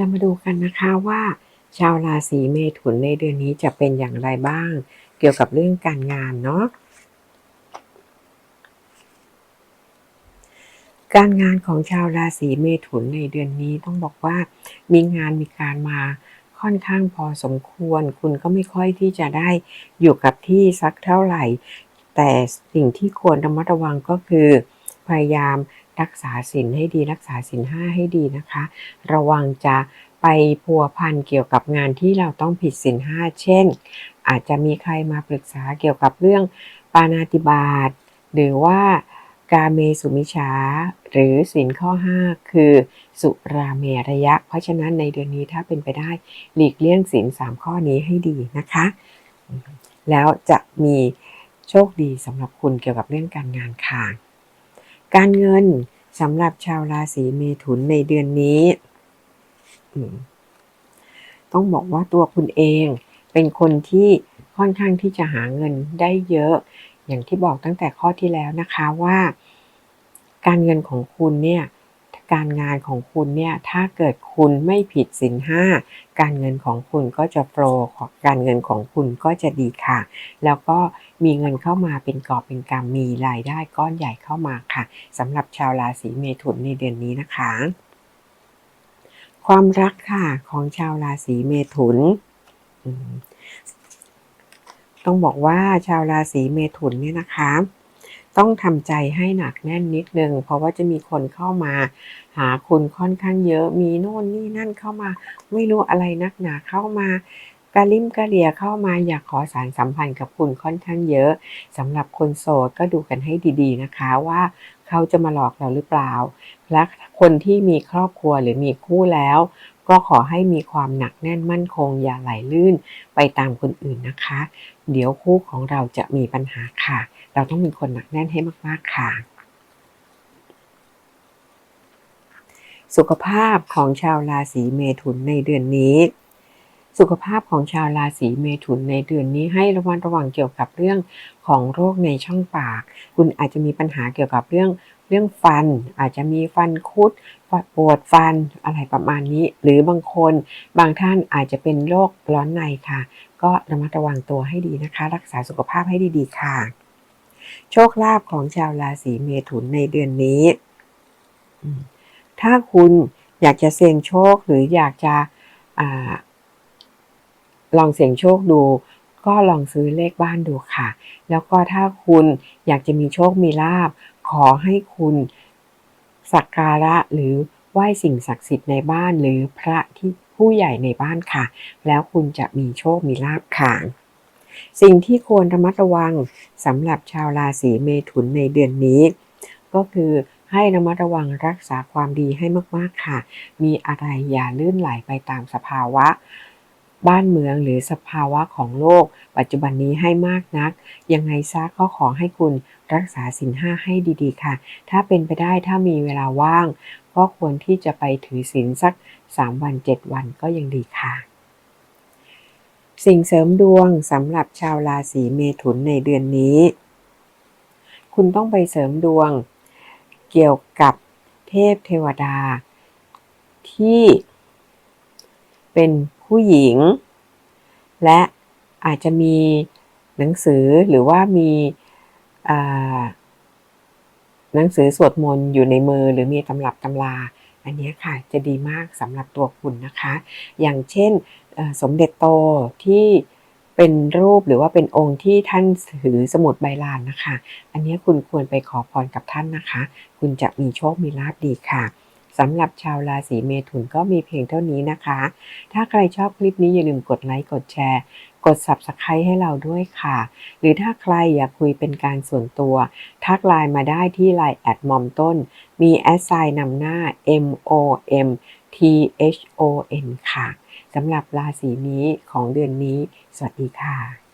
เรามาดูกันนะคะว่า ชาวราศีเมถุนในเดือนนี้จะเป็นอย่างไรบ้าง เกี่ยวกับเรื่องการงานเนาะการงานของชาวราศีเมถุนในเดือนนี้ต้องบอกว่า มีงานมีการมาค่อนข้างพอสมควร คุณก็ไม่ค่อยที่จะได้อยู่กับที่สักเท่าไหร่ แต่สิ่งที่ควรระมัดระวังก็คือ พยายาม รักษาศีลให้ดี รักษาศีลห้าให้ดีนะคะ ระวังจะไปพัวพันเกี่ยวกับงานที่เราต้องผิดศีลห้าเช่น อาจจะมีใครมาปรึกษาเกี่ยวกับเรื่องปานาติบาตหรือว่ากาเมสุมิชา หรือสินข้อ 5 คือ สุราเมระยะ เพราะฉะนั้นในเดือนนี้ถ้าเป็นไปได้หลีกเลี่ยงสินสามข้อนี้ให้ดีนะคะ แล้วจะมีโชคดีสำหรับคุณเกี่ยวกับเรื่องการงานค่ะ การเงินสำหรับชาวราศีเมถุนในเดือนนี้ ต้องบอกว่าตัวคุณเองเป็นคนที่ค่อนข้างที่จะหาเงินได้เยอะ อย่างที่บอกตั้งแต่ข้อที่แล้วนะคะว่า การเงินของคุณเนี่ย การงานของคุณเนี่ยถ้าเกิดคุณไม่ผิดสินห้าการเงินของคุณก็จะโปรการเงินของคุณก็จะดีค่ะ แล้วก็มีเงินเข้ามาเป็นกอบเป็นกำมีรายได้ก้อนใหญ่เข้ามาค่ะสำหรับชาวราศีเมถุนในเดือนนี้นะคะ ความรักค่ะของชาวราศีเมถุนต้องบอกว่าชาวราศีเมถุนเนี่ยนะคะ ต้องทำใจให้หนักแน่นนิดนึง เพราะว่าจะมีคนเข้ามา หาคุณค่อนข้างเยอะ มีโน่นนี่นั่นเข้ามา ไม่รู้อะไรนักหนาเข้ามากะลิมกะเลียเข้ามาอยากขอสารสัมพันธ์กับคุณค่อนข้างเยอะสำหรับคนโสดก็ดูกันให้ดีๆนะคะว่าเขาจะมาหลอกเราหรือเปล่า และคนที่มีครอบครัวหรือมีคู่แล้ว ก็ขอให้มีความหนักแน่นมั่นคงอย่าไหลลื่นไปตามคนอื่นนะคะ เดี๋ยวคู่ของเราจะมีปัญหาค่ะ เราต้องมีคนหนักแน่นให้มาก ๆ ค่ะ สุขภาพของชาวราศีเมถุนในเดือนนี้ สุขภาพของชาวราศีเมถุนในเดือนนี้ให้ระวังระวังเกี่ยวกับเรื่องของโรคในช่องปาก คุณอาจจะมีปัญหาเกี่ยวกับเรื่องเรื่องฟันอาจจะมีฟันคุดปวดฟันอะไรประมาณนี้ หรือบางคนบางท่านอาจจะเป็นโรคร้อนในค่ะ ก็ระมัดระวังตัวให้ดีนะคะ รักษาสุขภาพให้ดีๆค่ะ โชคลาภของชาวราศีเมถุนในเดือนนี้ ถ้าคุณอยากจะเสี่ยงโชคหรืออยากจะอลองเสี่ยงโชคดู ก็ลองซื้อเลขบ้านดูค่ะ แล้วก็ถ้าคุณอยากจะมีโชคมีลาบ ขอให้คุณสักการะหรือไหว้สิ่งศักดิ์สิทธิ์ในบ้านหรือพระที่ผู้ใหญ่ในบ้านค่ะ แล้วคุณจะมีโชคมีลาภค่ะ สิ่งที่ควรระมัดระวังสำหรับชาวราศีเมถุนในเดือนนี้ ก็คือให้ระมัดระวังรักษาความดีให้มากๆค่ะ มีอะไรอย่าลื่นไหลไปตามสภาวะ บ้านเมืองหรือสภาวะของโลก ปัจจุบันนี้ให้มากนัก ยังไงซะก็ขอให้คุณรักษาสินห้าให้ดี ๆ ค่ะ ถ้าเป็นไปได้ถ้ามีเวลาว่าง ก็ควรที่จะไปถือศีลสัก 3 วัน 7 วันก็ยังดีค่ะ สิ่งเสริมดวงสำหรับชาวราศีเมถุนในเดือนนี้ คุณต้องไปเสริมดวง เกี่ยวกับเทพเทวดา ที่เป็นผู้หญิง และอาจจะมีหนังสือหรือว่ามีหนังสือสวดมนต์อยู่ในมือหรือมีตำรับตำรา อันนี้ค่ะจะดีมากสำหรับตัวคุณนะคะ อย่างเช่นสมเด็จโตที่เป็นรูปหรือว่าเป็นองค์ที่ท่านถือสมุดใบลานนะคะ อันนี้คุณควรไปขอพรกับท่านนะคะ คุณจะมีโชคมีลาภดีค่ะสำหรับชาวราศีเมถุนก็มีเพียงเท่านี้นะคะ ถ้าใครชอบคลิปนี้อย่าลืมกดไลค์กดแชร์ กด Subscribe ให้เราด้วยค่ะ หรือถ้าใครอยากคุยเป็นการส่วนตัว ทักไลน์มาได้ที่ไลน์แอดมอมต้น มีแอสไซน์นำหน้า M O M T H O N ค่ะสำหรับราศีนี้ของเดือนนี้ สวัสดีค่ะ